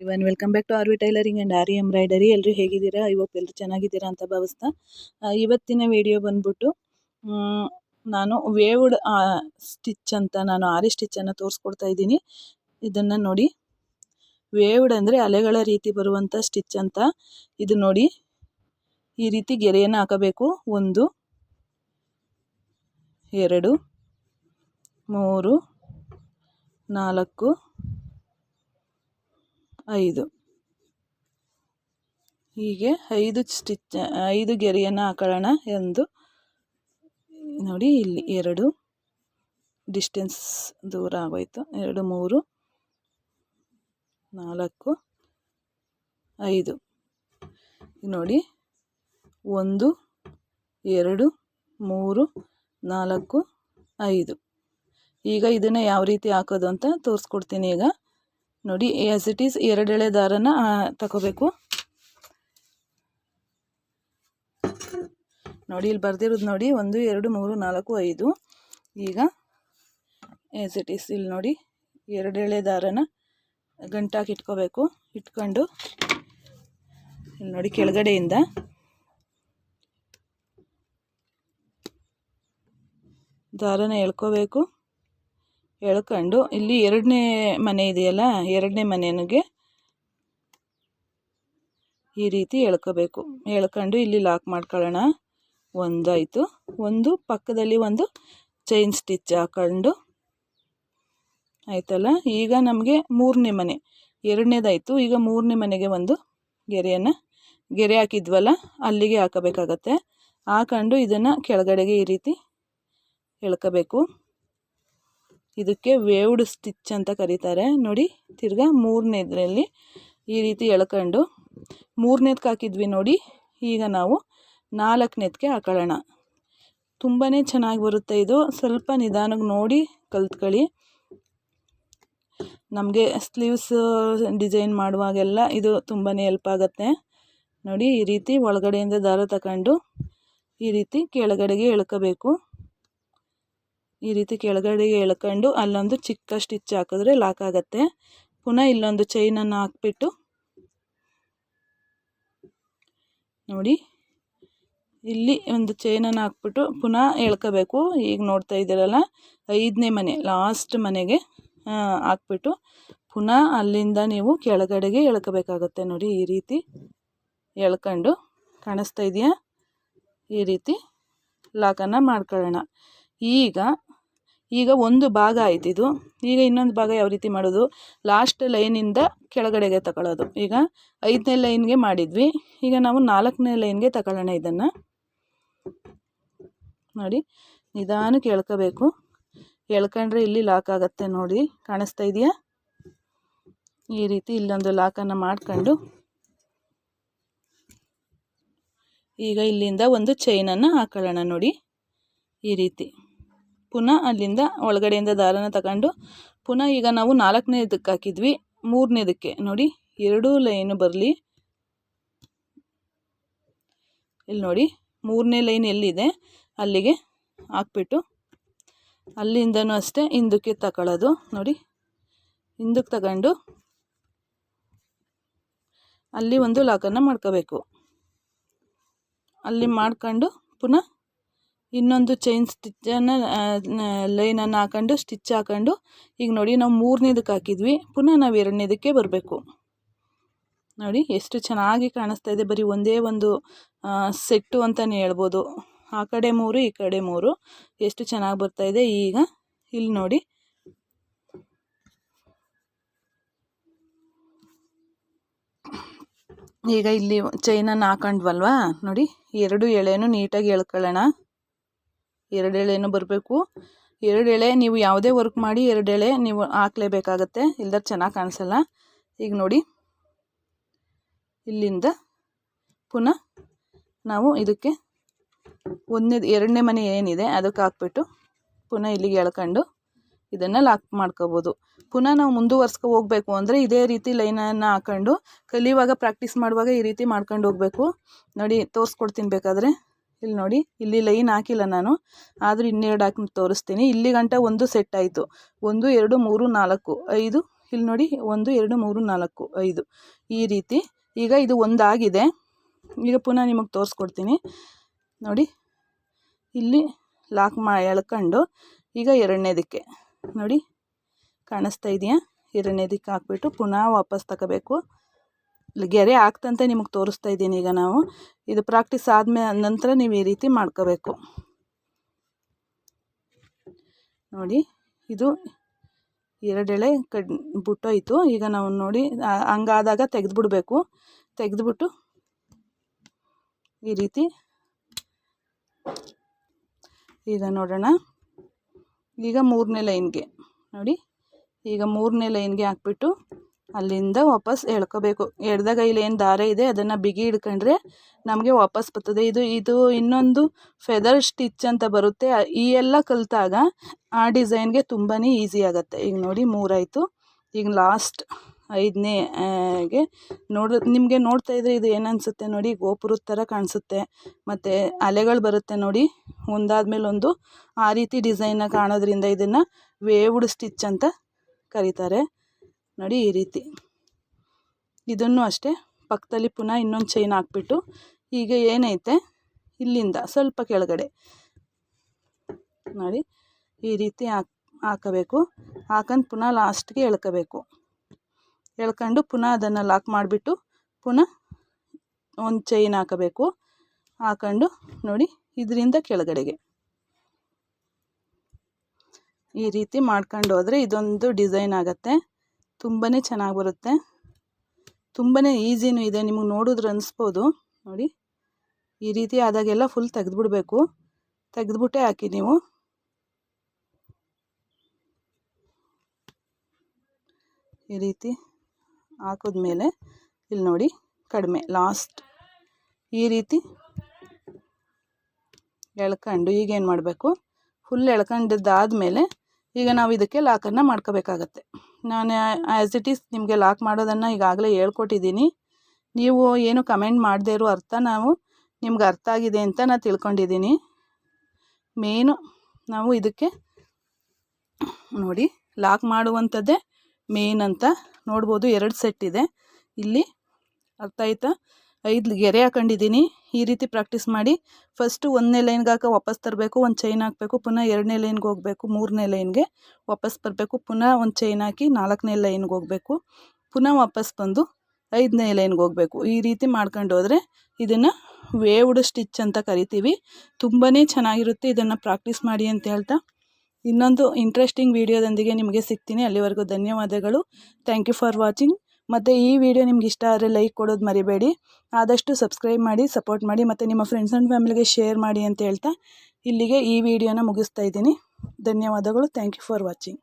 Even welcome back to R V tailoring and R embroidery ಎಲ್ಲರೂ ಹೇಗಿದ್ದೀರಾ? ಇವತ್ತು ಎಲ್ಲರೂ ಚೆನ್ನಾಗಿದ್ದೀರಾ ಅಂತ ಭಾವಿಸ್ತಾ ಇವತ್ತಿನ ವಿಡಿಯೋ ಬಂದ್ಬಿಟ್ಟು ನಾನು ವೇವ್ಡ್ ಸ್ಟಿಚ್ ಅಂತ ನಾನು ಆರಿ ಸ್ಟಿಚ್ಚನ್ನು ತೋರಿಸ್ಕೊಡ್ತಾ ಇದ್ದೀನಿ. ಇದನ್ನು ನೋಡಿ ವೇವ್ಡ್ ಅಂದರೆ ಅಲೆಗಳ ರೀತಿ ಬರುವಂಥ ಸ್ಟಿಚ್ ಅಂತ ಇದು ನೋಡಿ, ಈ ರೀತಿ ಗೆರೆಯನ್ನು ಹಾಕಬೇಕು. ಒಂದು, ಎರಡು, ಮೂರು, ನಾಲ್ಕು ಐದು. ಹೀಗೆ ಐದು ಸ್ಟಿಚ್, ಐದು ಗೆರೆಯನ್ನು ಹಾಕೊಳ್ಳೋಣ ಎಂದು ನೋಡಿ ಇಲ್ಲಿ ಎರಡು ಡಿಸ್ಟೆನ್ಸ್ ದೂರ ಆಗೋಯ್ತು. ಎರಡು, ಮೂರು, ನಾಲ್ಕು, ಐದು. ನೋಡಿ, ಒಂದು, ಎರಡು, ಮೂರು, ನಾಲ್ಕು, ಐದು. ಈಗ ಇದನ್ನು ಯಾವ ರೀತಿ ಹಾಕೋದು ಅಂತ ತೋರಿಸ್ಕೊಡ್ತೀನಿ ಈಗ. ನೋಡಿ ಆ್ಯಸ್ ಇಟ್ ಈಸ್ ಎರಡೆಳೆ ದಾರನ ತಗೋಬೇಕು. ನೋಡಿ, ಇಲ್ಲಿ ಬರ್ದಿರೋದು ನೋಡಿ, ಒಂದು, ಎರಡು, ಮೂರು, ನಾಲ್ಕು, ಐದು. ಈಗ ಆ್ಯಸ್ ಇಟ್ ಈಸ್ ಇಲ್ಲಿ ನೋಡಿ ಎರಡೆಳೆ ದಾರನ ಗಂಟಾಕಿ ಇಟ್ಕೋಬೇಕು. ಇಟ್ಕೊಂಡು, ಇಲ್ಲಿ ನೋಡಿ, ಕೆಳಗಡೆಯಿಂದ. ದಾರನ ಎಳ್ಕೋಬೇಕು. ಎಳ್ಕೊಂಡು ಇಲ್ಲಿ ಎರಡನೇ ಮನೆ ಇದೆಯಲ್ಲ, ಎರಡನೇ ಮನೆಗೆ ಈ ರೀತಿ ಎಳ್ಕೋಬೇಕು. ಎಳ್ಕೊಂಡು ಇಲ್ಲಿ ಲಾಕ್ ಮಾಡ್ಕೊಳ್ಳೋಣ. ಒಂದಾಯಿತು. ಒಂದು ಪಕ್ಕದಲ್ಲಿ ಒಂದು ಚೈನ್ ಸ್ಟಿಚ್ ಹಾಕೊಂಡು. ಆಯ್ತಲ್ಲ? ಈಗ ನಮಗೆ ಮೂರನೇ ಮನೆ. ಎರಡನೇದಾಯಿತು. ಈಗ ಮೂರನೇ ಮನೆಗೆ ಒಂದು ಗೆರೆಯನ್ನು, ಗೆರೆ ಹಾಕಿದ್ವಲ್ಲ, ಅಲ್ಲಿಗೆ ಹಾಕಬೇಕಾಗತ್ತೆ. ಹಾಕೊಂಡು ಇದನ್ನು ಕೆಳಗಡೆಗೆ ಈ ರೀತಿ ಎಳ್ಕೋಬೇಕು. ಇದಕ್ಕೆ ವೇವ್ಡ್ ಸ್ಟಿಚ್ ಅಂತ ಕರೀತಾರೆ. ನೋಡಿ, ತಿರ್ಗಾ ಮೂರನೇದ್ರಲ್ಲಿ ಈ ರೀತಿ ಎಳ್ಕೊಂಡು ಮೂರನೇದಕ್ಕೆ ಹಾಕಿದ್ವಿ ನೋಡಿ. ಈಗ ನಾವು ನಾಲ್ಕನೇದಕ್ಕೆ ಹಾಕೊಳ್ಳೋಣ. ತುಂಬಾ ಚೆನ್ನಾಗಿ ಬರುತ್ತೆ ಇದು. ಸ್ವಲ್ಪ ನಿಧಾನಕ್ಕೆ ನೋಡಿ ಕಲ್ತ್ಕೊಳ್ಳಿ. ನಮಗೆ ಸ್ಲೀವ್ಸ್ ಡಿಸೈನ್ ಮಾಡುವಾಗೆಲ್ಲ ಇದು ತುಂಬಾ ಹೆಲ್ಪ್ ಆಗುತ್ತೆ. ನೋಡಿ, ಈ ರೀತಿ ಒಳಗಡೆಯಿಂದ ದಾರ ತಗೊಂಡು ಈ ರೀತಿ ಕೆಳಗಡೆಗೆ ಎಳ್ಕೋಬೇಕು. ಈ ರೀತಿ ಕೆಳಗಡೆಗೆ ಎಳ್ಕೊಂಡು ಅಲ್ಲೊಂದು ಚಿಕ್ಕ ಸ್ಟಿಚ್ ಹಾಕಿದ್ರೆ ಲಾಕ್ ಆಗುತ್ತೆ. ಪುನಃ ಇಲ್ಲೊಂದು ಚೈನನ್ನು ಹಾಕ್ಬಿಟ್ಟು ನೋಡಿ, ಇಲ್ಲಿ ಒಂದು ಚೈನನ್ನು ಹಾಕ್ಬಿಟ್ಟು ಪುನಃ ಎಳ್ಕೋಬೇಕು. ಈಗ ನೋಡ್ತಾ ಇದ್ದೀರಲ್ಲ, ಐದನೇ ಮನೆ ಲಾಸ್ಟ್ ಮನೆಗೆ ಹಾಕ್ಬಿಟ್ಟು ಪುನಃ ಅಲ್ಲಿಂದ ನೀವು ಕೆಳಗಡೆಗೆ ಎಳ್ಕೋಬೇಕಾಗತ್ತೆ ನೋಡಿ, ಈ ರೀತಿ ಎಳ್ಕೊಂಡು. ಕಾಣಿಸ್ತಾ ಇದೆಯಾ? ಈ ರೀತಿ ಲಾಕನ್ನು ಮಾಡ್ಕೊಳ್ಳೋಣ. ಈಗ ಈಗ ಒಂದು ಭಾಗ ಆಯ್ತು ಇದು. ಈಗ ಇನ್ನೊಂದು ಭಾಗ ಯಾವ ರೀತಿ ಮಾಡೋದು? ಲಾಸ್ಟ್ ಲೈನಿಂದ ಕೆಳಗಡೆಗೆ ತಗೊಳ್ಳೋದು ಈಗ ಐದನೇ ಲೈನ್ಗೆ ಮಾಡಿದ್ವಿ. ಈಗ ನಾವು ನಾಲ್ಕನೇ ಲೈನ್ಗೆ ತಗೊಳ್ಳೋಣ ಇದನ್ನು. ನೋಡಿ ನಿಧಾನಕ್ಕೆ ಎಳ್ಕೋಬೇಕು ಎಳ್ಕೊಂಡ್ರೆ ಇಲ್ಲಿ ಲಾಕ್ ಆಗುತ್ತೆ ನೋಡಿ. ಕಾಣಿಸ್ತಾ ಇದೆಯಾ? ಈ ರೀತಿ ಇಲ್ಲೊಂದು ಲಾಕನ್ನು ಮಾಡ್ಕೊಂಡು. ಈಗ ಇಲ್ಲಿಂದ ಒಂದು ಚೈನನ್ನು ಹಾಕೊಳ್ಳೋಣ ನೋಡಿ. ಈ ರೀತಿ. ಪುನಃ ಅಲ್ಲಿಂದ ಒಳಗಡೆಯಿಂದ ದಾರನ ತಗೊಂಡು ಪುನಃ ಈಗ ನಾವು ನಾಲ್ಕನೇದಕ್ಕೆ ಹಾಕಿದ್ವಿ. ಮೂರನೇದಕ್ಕೆ. ನೋಡಿ, ಎರಡೂ ಲೈನು ಬರಲಿ. ಇಲ್ಲಿ ನೋಡಿ, ಮೂರನೇ ಲೈನ್ ಎಲ್ಲಿದೆ? ಅಲ್ಲಿಗೆ ಹಾಕ್ಬಿಟ್ಟು ಅಲ್ಲಿಂದನೂ ಅಷ್ಟೇ ಹಿಂದಕ್ಕೆ ತಗೊಳ್ಳೋದು. ನೋಡಿ, ಹಿಂದಕ್ಕೆ ತಗೊಂಡು ಅಲ್ಲಿ ಒಂದು ಲಾಕನ್ನು ಮಾಡ್ಕೋಬೇಕು. ಅಲ್ಲಿ ಮಾಡ್ಕೊಂಡು ಪುನಃ ಇನ್ನೊಂದು ಚೈನ್ ಸ್ಟಿಚ್ಚನ್ನು ಲೈನನ್ನು ಹಾಕೊಂಡು ಸ್ಟಿಚ್ ಹಾಕೊಂಡು, ಈಗ ನೋಡಿ ನಾವು ಮೂರನೇದಕ್ಕೆ ಹಾಕಿದ್ವಿ. ಪುನಃ ನಾವು ಎರಡನೇದಕ್ಕೆ ಬರಬೇಕು. ನೋಡಿ ಎಷ್ಟು ಚೆನ್ನಾಗಿ ಕಾಣಿಸ್ತಾ ಇದೆ. ಬರೀ ಒಂದೇ ಒಂದು ಸೆಟ್ಟು ಅಂತಲೇ ಹೇಳ್ಬೋದು. ಆ ಕಡೆ ಮೂರು, ಈ ಕಡೆ ಮೂರು. ಎಷ್ಟು ಚೆನ್ನಾಗಿ ಬರ್ತಾ ಇದೆ. ಈಗ ಇಲ್ಲಿ ನೋಡಿ. ಈಗ ಇಲ್ಲಿ ಚೈನನ್ನು ಹಾಕೊಂಡ್ವಲ್ವಾ? ನೋಡಿ, ಎರಡು ಎಳೆನೂ ನೀಟಾಗಿ ಎಳ್ಕೊಳ್ಳೋಣ. ಎರಡು ಎಳೆನೂ ಬರಬೇಕು. ಎರಡು ಎಳೆ ನೀವು ಯಾವುದೇ ವರ್ಕ್ ಮಾಡಿ ಎರಡು ಎಳೆ ನೀವು ಹಾಕ್ಲೇಬೇಕಾಗತ್ತೆ. ಇಲ್ದರ್ ಚೆನ್ನಾಗಿ ಕಾಣಿಸಲ್ಲ. ಈಗ ನೋಡಿ. ಇಲ್ಲಿಂದ ಪುನಃ ನಾವು ಇದಕ್ಕೆ ಒಂದನೇ ಎರಡನೇ ಮನೆ ಏನಿದೆ ಅದಕ್ಕೆ ಹಾಕ್ಬಿಟ್ಟು ಪುನಃ ಇಲ್ಲಿಗೆ ಎಳ್ಕೊಂಡು ಇದನ್ನು ಲಾಕ್ ಮಾಡ್ಕೋಬೋದು. ಪುನಃ ನಾವು ಮುಂದುವರ್ಸ್ಕೊ ಹೋಗಬೇಕು ಅಂದರೆ ಇದೇ ರೀತಿ ಲೈನನ್ನು ಹಾಕೊಂಡು ಕಲಿಯುವಾಗ ಪ್ರಾಕ್ಟೀಸ್ ಮಾಡುವಾಗ ಈ ರೀತಿ ಮಾಡ್ಕೊಂಡು ಹೋಗಬೇಕು. ನೋಡಿ ತೋರಿಸ್ಕೊಡ್ತೀನಿ ಬೇಕಾದರೆ ಇಲ್ಲಿ ನೋಡಿ, ಇಲ್ಲಿ ಲೈನ್ ಹಾಕಿಲ್ಲ ನಾನು. ಆದರೂ ಇನ್ನೆರಡು ಹಾಕಿ ತೋರಿಸ್ತೀನಿ. ಇಲ್ಲಿ ಗಂಟ ಒಂದು ಸೆಟ್ ಆಯಿತು. ಒಂದು, ಎರಡು, ಮೂರು, ನಾಲ್ಕು, ಐದು. ಇಲ್ಲಿ ನೋಡಿ, ಒಂದು, ಎರಡು, ಮೂರು, ನಾಲ್ಕು, ಐದು. ಈ ರೀತಿ. ಈಗ ಇದು ಒಂದಾಗಿದೆ. ಈಗ ಪುನಃ ನಿಮಗೆ ತೋರಿಸ್ಕೊಡ್ತೀನಿ. ನೋಡಿ, ಇಲ್ಲಿ ಲಾಕ್ ಮಾ, ಎಳ್ಕೊಂಡು ಈಗ ಎರಡನೇದಕ್ಕೆ. ನೋಡಿ, ಕಾಣಿಸ್ತಾ ಇದೆಯಾ? ಎರಡನೇದಕ್ಕೆ ಹಾಕ್ಬಿಟ್ಟು ಪುನಃ ವಾಪಸ್ ತಗೋಬೇಕು. ಗೆರೆ ಆಗ್ತಂತೆ ನಿಮಗೆ ತೋರಿಸ್ತಾ ಇದ್ದೀನಿ ಈಗ ನಾವು. ಇದು ಪ್ರಾಕ್ಟೀಸ್ ಆದ ನಂತರ ನೀವು ಈ ರೀತಿ ಮಾಡ್ಕೋಬೇಕು. ನೋಡಿ, ಇದು ಎರಡೆಳೆ ಕಡ್, ಬಿಟ್ಟೋಯ್ತು. ಈಗ ನಾವು ನೋಡಿ ಹಂಗಾದಾಗ ತೆಗೆದ್ಬಿಡ್ಬೇಕು. ತೆಗೆದುಬಿಟ್ಟು ಈ ರೀತಿ ಈಗ ನೋಡೋಣ. ಈಗ ಮೂರನೇ ಲೈನ್ಗೆ, ನೋಡಿ, ಈಗ ಮೂರನೇ ಲೈನ್ಗೆ ಹಾಕ್ಬಿಟ್ಟು ಅಲ್ಲಿಂದ ವಾಪಸ್ ಎಳ್ಕೋಬೇಕು. ಎಳ್ದಾಗ ಇಲ್ಲಿ ಏನು ದಾರ ಇದೆ, ಅದನ್ನು ಬಿಗಿ ಹಿಡ್ಕೊಂಡ್ರೆ ನಮಗೆ ವಾಪಸ್ ಬರ್ತದೆ. ಇದು ಇದು ಇನ್ನೊಂದು ಫೆದರ್ ಸ್ಟಿಚ್ ಅಂತ ಬರುತ್ತೆ. ಈ ಎಲ್ಲ ಕಲಿತಾಗ ಆ ಡಿಸೈನ್ಗೆ ತುಂಬಾ ಈಸಿ ಆಗುತ್ತೆ. ಈಗ ನೋಡಿ ಮೂರಾಯಿತು. ಈಗ ಲಾಸ್ಟ್ ಐದನೇ ಗೆ ನೋಡ, ನಿಮಗೆ ನೋಡ್ತಾ ಇದ್ರೆ ಇದು ಏನು ಅನಿಸುತ್ತೆ ನೋಡಿ? ಗೋಪುರದ ಥರ ಕಾಣಿಸುತ್ತೆ. ಮತ್ತು ಅಲೆಗಳು ಬರುತ್ತೆ ನೋಡಿ. ಒಂದಾದ್ಮೇಲೆ ಒಂದು ಆ ರೀತಿ ಡಿಸೈನ ಕಾಣೋದ್ರಿಂದ ಇದನ್ನು ವೇವ್ಡ್ ಸ್ಟಿಚ್ ಅಂತ ಕರೀತಾರೆ. ನೋಡಿ ಈ ರೀತಿ. ಇದನ್ನು ಅಷ್ಟೇ, ಪಕ್ಕದಲ್ಲಿ ಪುನಃ ಇನ್ನೊಂದು ಚೈನ್ ಹಾಕ್ಬಿಟ್ಟು, ಈಗ ಏನೈತೆ? ಇಲ್ಲಿಂದ, ಸ್ವಲ್ಪ ಕೆಳಗಡೆ. ನೋಡಿ, ಈ ರೀತಿ ಹಾಕ್, ಹಾಕಬೇಕು. ಹಾಕೊಂಡು ಪುನಃ ಲಾಸ್ಟ್ಗೆ ಎಳ್ಕೋಬೇಕು. ಎಳ್ಕೊಂಡು ಪುನಃ ಅದನ್ನು ಲಾಕ್ ಮಾಡಿಬಿಟ್ಟು, ಪುನಃ ಒಂದು ಚೈನ್ ಹಾಕಬೇಕು. ಹಾಕೊಂಡು, ನೋಡಿ, ಇದರಿಂದ ಕೆಳಗಡೆಗೆ. ಈ ರೀತಿ ಮಾಡ್ಕೊಂಡು ಹೋದರೆ ಇದೊಂದು ಡಿಸೈನ್ ಆಗುತ್ತೆ. ತುಂಬಾ ಚೆನ್ನಾಗಿ ಬರುತ್ತೆ. ತುಂಬಾ ಈಸಿನೂ ಇದೆ, ನಿಮಗೆ ನೋಡಿದ್ರೆ ಅನಿಸ್ಬೋದು. ನೋಡಿ, ಈ ರೀತಿ ಆದಾಗೆಲ್ಲ ಫುಲ್ ತೆಗೆದ್ಬಿಡ್ಬೇಕು. ತೆಗೆದ್ಬಿಟ್ಟೆ ಹಾಕಿ ನೀವು. ಈ ರೀತಿ ಹಾಕಿದ್ಮೇಲೆ ಇಲ್ಲಿ ನೋಡಿ, ಕಡಿಮೆ ಲಾಸ್ಟ್ ಈ ರೀತಿ ಎಳ್ಕೊಂಡು ಈಗೇನು ಮಾಡಬೇಕು? ಫುಲ್ ಎಳ್ಕೊಂಡಿದ್ದಾದಮೇಲೆ ಈಗ ನಾವು ಇದಕ್ಕೆ ಲಾಕನ್ನು ಮಾಡ್ಕೋಬೇಕಾಗತ್ತೆ. ನಾನು ಆ್ಯಸ್ ಇಟ್ ಈಸ್ ನಿಮಗೆ ಲಾಕ್ ಮಾಡೋದನ್ನು ಈಗಾಗಲೇ ಹೇಳ್ಕೊಟ್ಟಿದ್ದೀನಿ. ನೀವು ಏನು ಕಮೆಂಟ್ ಮಾಡದೇ ಇರೋ ಅರ್ಥ ನಾವು ನಿಮ್ಗೆ ಅರ್ಥ ಆಗಿದೆ ಅಂತ ನಾನು ತಿಳ್ಕೊಂಡಿದ್ದೀನಿ. ಮೇನು ನಾವು ಇದಕ್ಕೆ ನೋಡಿ ಲಾಕ್ ಮಾಡುವಂಥದ್ದೇ ಮೇನ್ ಅಂತ ನೋಡ್ಬೋದು ಎರಡು ಸೆಟ್ ಇದೆ. ಇಲ್ಲಿ ಅರ್ಥ ಆಯ್ತಾ? ಐದು ಗೆರೆ ಹಾಕೊಂಡಿದ್ದೀನಿ. ಈ ರೀತಿ ಪ್ರಾಕ್ಟೀಸ್ ಮಾಡಿ ಫಸ್ಟು ಒಂದನೇ ಲೈನ್ಗೆ ಹಾಕೋ ವಾಪಸ್ ತರಬೇಕು, ಒಂದು ಚೈನ್ ಹಾಕಬೇಕು, ಪುನಃ ಎರಡನೇ ಲೈನ್ಗೆ ಹೋಗಬೇಕು, ಮೂರನೇ ಲೈನ್ಗೆ ವಾಪಸ್ ಬರಬೇಕು ಪುನಃ ಒಂದು ಚೈನ್ ಹಾಕಿ ನಾಲ್ಕನೇ ಲೈನ್ಗೆ ಹೋಗಬೇಕು, ಪುನಃ ವಾಪಸ್ ಬಂದು ಐದನೇ ಲೈನ್ಗೆ ಹೋಗಬೇಕು. ಈ ರೀತಿ ಮಾಡ್ಕೊಂಡು ಹೋದರೆ ಇದನ್ನು ವೇವ್ಡ್ ಸ್ಟಿಚ್ ಅಂತ ಕರಿತೀವಿ. ತುಂಬಾ ಚೆನ್ನಾಗಿರುತ್ತೆ ಇದನ್ನು ಪ್ರಾಕ್ಟೀಸ್ ಮಾಡಿ ಅಂತ ಹೇಳ್ತಾ. ಇನ್ನೊಂದು ಇಂಟ್ರೆಸ್ಟಿಂಗ್ ವೀಡಿಯೋದೊಂದಿಗೆ ನಿಮಗೆ ಸಿಗ್ತೀನಿ. ಅಲ್ಲಿವರೆಗೂ ಧನ್ಯವಾದಗಳು. ಥ್ಯಾಂಕ್ ಯು ಫಾರ್ ವಾಚಿಂಗ್ ಮತ್ತು ಈ ವಿಡಿಯೋ ನಿಮ್ಗೆ ಇಷ್ಟ ಆದರೆ ಲೈಕ್ ಕೊಡೋದು ಮರಿಬೇಡಿ. ಆದಷ್ಟು ಸಬ್ಸ್ಕ್ರೈಬ್ ಮಾಡಿ ಸಪೋರ್ಟ್ ಮಾಡಿ, ಮತ್ತು ನಿಮ್ಮ ಫ್ರೆಂಡ್ಸ್ ಆ್ಯಂಡ್ ಫ್ಯಾಮಿಲಿಗೆ ಶೇರ್ ಮಾಡಿ ಅಂತ ಹೇಳ್ತಾ ಇಲ್ಲಿಗೆ ಈ ವಿಡಿಯೋನ ಮುಗಿಸ್ತಾ ಇದ್ದೀನಿ. ಧನ್ಯವಾದಗಳು. Thank you for watching